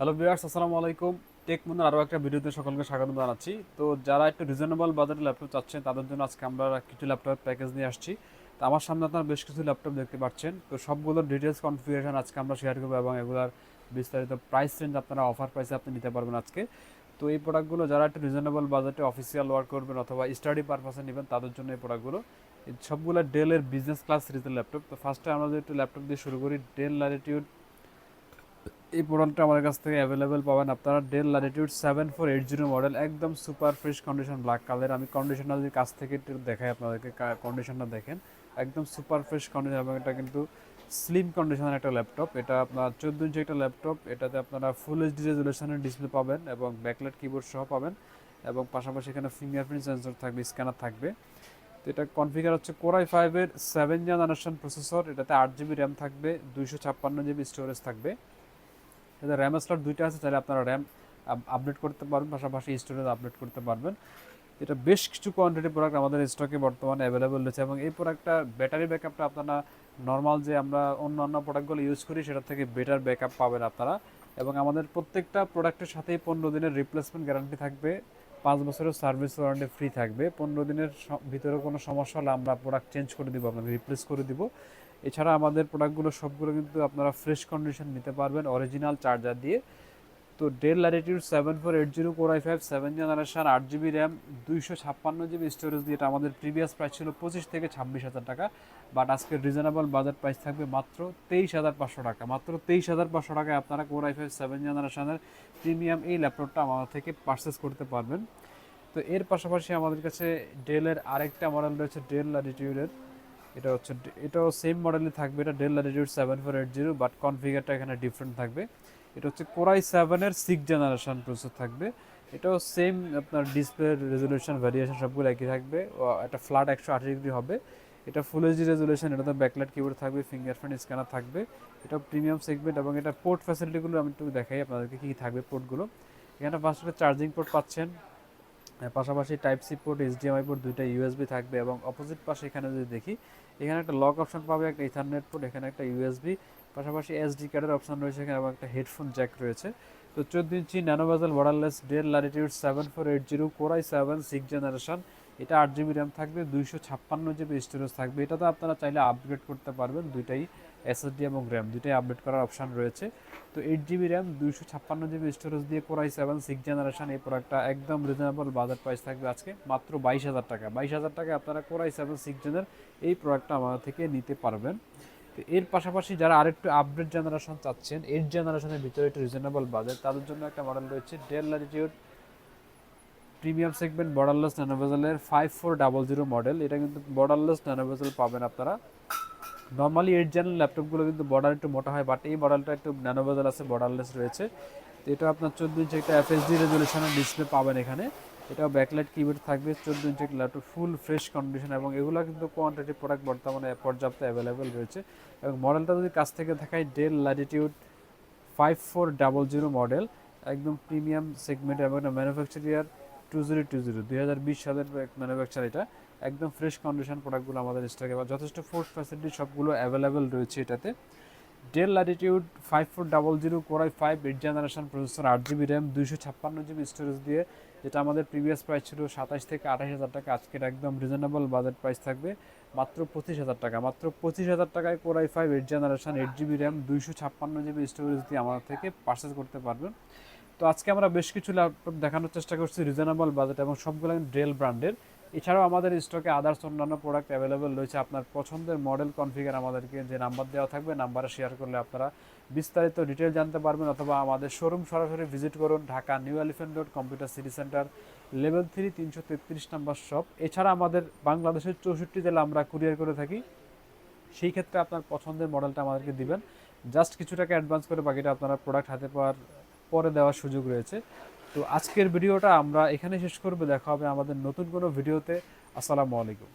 Hello viewers আসসালামু আলাইকুম। Take মুন্নার আরও একটা ভিডিওতে সকলকে স্বাগত জানাচ্ছি। তো যারা একটু রিজনেবল বাজারে ল্যাপটপ চাচ্ছেন, তাদের জন্য আজকে আমরা কিছু ল্যাপটপ প্যাকেজ নিয়ে আসছি। তো আমার সামনে আপনারা বেশ কিছু ল্যাপটপ দেখতে পাচ্ছেন। তো সবগুলোর ডিটেলস কনফিগারেশন আজকে আমরা শেয়ার করব এবং এগুলার বিস্তারিত প্রাইস রেঞ্জ আপনারা অফার প্রাইসে আপনি নিতে পারবেন আজকে। তো এই প্রোডাক্টগুলো যারা একটু রিজনেবল বাজেটে অফিসিয়াল ওয়ার্ক করবেন অথবা স্টাডি পারপাসে নেবেন, তাদের জন্য এই প্রোডাক্টগুলো সবগুলো ডেলের বিজনেস ক্লাস সিরিজের ল্যাপটপ তো ফার্স্টে আমরা যদি একটু ল্যাপটপ দিয়ে শুরু করি ডেল ল্যাটিটিউড এই প্রোডাক্টটা আমার কাছ থেকে অ্যাভেলেবেল পাবেন আপনারা Dell Latitude seven four eight zero model একদম super fresh condition black colour আমি কন্ডিশনটা যদি কাছ থেকে দেখাই আপনাদেরকে কন্ডিশনটা দেখেন। একদম সুপার ফ্রেশ কন্ডিশন এবং এটা কিন্তু স্লিম কন্ডিশনের একটা ল্যাপটপ এটা আপনার চোদ্দ ইঞ্চি একটা ল্যাপটপ এটাতে আপনারা ফুল এইচডি রেজুলেশনের ডিসপ্লে পাবেন এবং ব্যাকলাইট কিবোর্ড সহ পাবেন এবং পাশাপাশি এখানে ফিঙ্গারপ্রিন্ট সেন্সর থাকবে স্ক্যানার থাকবে। তো এটা কনফিগার হচ্ছে কোরাই ফাইভের সেভেন জেনারেশন প্রসেসর এটাতে আট জিবি র্যাম থাকবে, দুইশো ছাপ্পান্ন জিবি স্টোরেজ থাকবে। এতে র্যাম স্লট দুইটা আছে তাহলে আপনারা র্যাম আপডেট করতে পারবেন, পাশাপাশি স্টোরেজ আপডেট করতে পারবেন। এটা বেশ কিছু কোয়ান্টিটি প্রোডাক্ট আমাদের স্টকে বর্তমানে অ্যাভেলেবল রয়েছে এবং এই প্রোডাক্টটা ব্যাটারি ব্যাকআপটা আপনারা নর্মাল যে আমরা অন্য অন্য প্রোডাক্টগুলো ইউজ করি, সেটার থেকে বেটার ব্যাকআপ পাবেন আপনারা। এবং আমাদের প্রত্যেকটা প্রোডাক্টের সাথেই পনেরো দিনের রিপ্লেসমেন্ট গ্যারান্টি থাকবে, পাঁচ বছরের সার্ভিস ওয়ারেন্টি ফ্রি থাকবে। পনেরো দিনের ভিতরে কোনো সমস্যা হলে আমরা প্রোডাক্ট চেঞ্জ করে দিব, আপনাকে রিপ্লেস করে দিব। এছাড়া আমাদের প্রোডাক্টগুলো সবগুলো কিন্তু আপনারা ফ্রেশ কন্ডিশন নিতে পারবেন অরিজিনাল চার্জার দিয়ে। তো Dell Latitude seven four eight zero core i five seven generation আট জিবি র্যাম দুইশো ছাপ্পান্ন জিবি স্টোরেজ দিয়ে এটা আমাদের প্রিভিয়াস প্রাইস ছিল পঁচিশ থেকে ছাব্বিশ হাজার টাকা। বাট আজকে রিজনেবল বাজার প্রাইস থাকবে মাত্র তেইশ হাজার পাঁচশো টাকা। মাত্র তেইশ হাজার পাঁচশো টাকায় আপনারা কোর আই ফাইভ সেভেন জেনারেশনের প্রিমিয়াম এই ল্যাপটপটা আমাদের থেকে পারচেস করতে পারবেন। তো এর পাশাপাশি আমাদের কাছে ডেলের আরেকটা মডেল রয়েছে ডেল ল্যাটিটিউডের এটা হচ্ছে এটাও সেম মডেলই থাকবে, এটা Dell Latitude seven four eight zero but কনফিগারটা এখানে ডিফারেন্ট থাকবে। এটা হচ্ছে কোরাই সেভেনের সিক্স জেনারেশন প্রসেসর থাকবে। এটাও সেম আপনার ডিসপ্লে রেজলিউশন ভ্যারিয়েশন সবগুলো একই থাকবে। একটা ফ্ল্যাট একশো আঠাশ ডিগ্রি হবে। এটা ফুল এইচডি রেজলিউশন এটাতে ব্যাকলাইট কিবোর্ড থাকবে ফিঙ্গারপ্রিন্ট স্ক্যানার থাকবে। এটা প্রিমিয়াম সেগমেন্ট এবং এটা পোর্ট ফ্যাসিলিটিগুলো আমি একটু দেখাই আপনাদেরকে কী থাকবে পোর্টগুলো এখানে ফার্স্ট চার্জিং পোর্ট পাচ্ছেন। পাশাপাশি type C port HDMI port দুইটা ইউএসবি থাকবে এবং অপোজিট পাশে এখানে যদি দেখি, এখানে একটা লক অপশন পাবে, একটা ইথারনেট পোর্ট এখানে একটা ইউএসবি পাশাপাশি এসডি কার্ডের অপশন রয়েছে এখানে এবং একটা হেডফোন জ্যাক রয়েছে। তো চোদ্দ inch nano bezel borderless Dell Latitude seven four eight zero core i seven six generation এটা আট জিবি র্যাম থাকবে, দুইশো ছাপ্পান্ন জিবি স্টোরেজ থাকবে। এটা তো আপনারা চাইলে আপগ্রেড করতে পারবেন দুইটাই। এসএসডি এবং র্যাম দুইটাই আপডেট করার অপশন রয়েছে। তো এইট জিবি র্যাম দুইশো ছাপ্পান্ন জিবি স্টোরেজ দিয়ে core i seven six generation এই প্রোডাক্টটা একদম রিজনেবল বাজার প্রাইস থাকবে আজকে, মাত্র বাইশ হাজার টাকা। বাইশ হাজার টাকায় আপনারা কোরাই সেভেন সিক্স জেনের এই প্রোডাক্টটা আমাদের থেকে নিতে পারবেন। তো এর পাশাপাশি যারা আরেকটু আপডেট জেনারেশন চাচ্ছেন এইট জেনারেশনের ভিতরে একটু রিজনেবল বাজেট তাদের জন্য একটা মডেল রয়েছে Dell Latitude premium segment borderless ন্যানোভেজেলের five four double zero model এটা কিন্তু বর্ডারলেস ন্যানোভেজেল পাবেন আপনারা। নর্মালি এইট জেনারেল ল্যাপটপগুলো কিন্তু বর্ডার একটু মোটা হয় বাট এই মডেলটা একটু ন্যানোভেজেল আছে বর্ডারলেস রয়েছে। তো এটা আপনার চোদ্দ ইঞ্চি একটা এফএসডি রেজলিউশনের ডিসপ্লে পাবেন এখানে। এটাও ব্যাকলাইট কিবোর্ড থাকবে, চোদ্দ ইঞ্চি একটা ল্যাপটপ ফুল ফ্রেশ কন্ডিশন এবং এগুলো কিন্তু কোয়ান্টিটি প্রোডাক্ট বর্তমানে পর্যাপ্ত অ্যাভেলেবেল রয়েছে। এবং মডেলটা যদি কাছ থেকে দেখায় Dell Latitude five four double zero model একদম প্রিমিয়াম সেগমেন্ট এবং এটা manufacture year two zero two zero দুই হাজার বিশ সালের ম্যানুফ্যাকচার এটা। একদম ফ্রেশ কন্ডিশন প্রোডাক্টগুলো আমাদের স্টকে বা যথেষ্ট ফোর্স ফ্যাসিলিটি সবগুলো অ্যাভেলেবেল রয়েছে এটাতে। Dell Latitude five four double zero core i five eight generation processor আট জিবি র্যাম দুইশো ছাপ্পান্ন জিবি স্টোরেজ দিয়ে, যেটা আমাদের প্রিভিয়াস প্রাইস ছিল সাতাশ থেকে আঠাশ হাজার টাকা। আজকের একদম রিজনেবল বাজেট প্রাইস থাকবে মাত্র পঁচিশ হাজার টাকা। মাত্র পঁচিশ হাজার টাকায় core i five eight generation eight GB RAM দুইশো ছাপ্পান্ন জিবি স্টোরেজ দিয়ে আমাদের থেকে পারচেস করতে পারবেন। তো আজকে আমরা বেশ কিছু ল্যাপটপ দেখানোর চেষ্টা করছি রিজনেবল বাজেট এবং সবগুলো ডেল ব্র্যান্ডের এছাড়াও আমাদের স্টকে আদার্স অন্যান্য প্রোডাক্ট অ্যাভেলেবেল রয়েছে। আপনার পছন্দের মডেল কনফিগার আমাদেরকে যে নাম্বার দেওয়া থাকবে নাম্বারে শেয়ার করলে আপনারা বিস্তারিত ডিটেল জানতে পারবেন অথবা আমাদের শোরুম সরাসরি ভিজিট করুন, Dhaka new Elephant road computer city centre level three তিনশো তেত্রিশ নাম্বার শপ এছাড়া আমাদের বাংলাদেশের চৌষট্টি জেলা আমরা কুরিয়ার করে থাকি। সেই ক্ষেত্রে আপনার পছন্দের মডেলটা আমাদেরকে দিবেন। জাস্ট কিছু টাকা অ্যাডভান্স করে বাকিটা আপনারা প্রোডাক্ট হাতে পাওয়ার পরে দেওয়ার সুযোগ রয়েছে। তো আজকের ভিডিওটা আমরা এখানে শেষ করব। দেখা হবে আমাদের নতুন কোনো ভিডিওতে। আসসালামু আলাইকুম।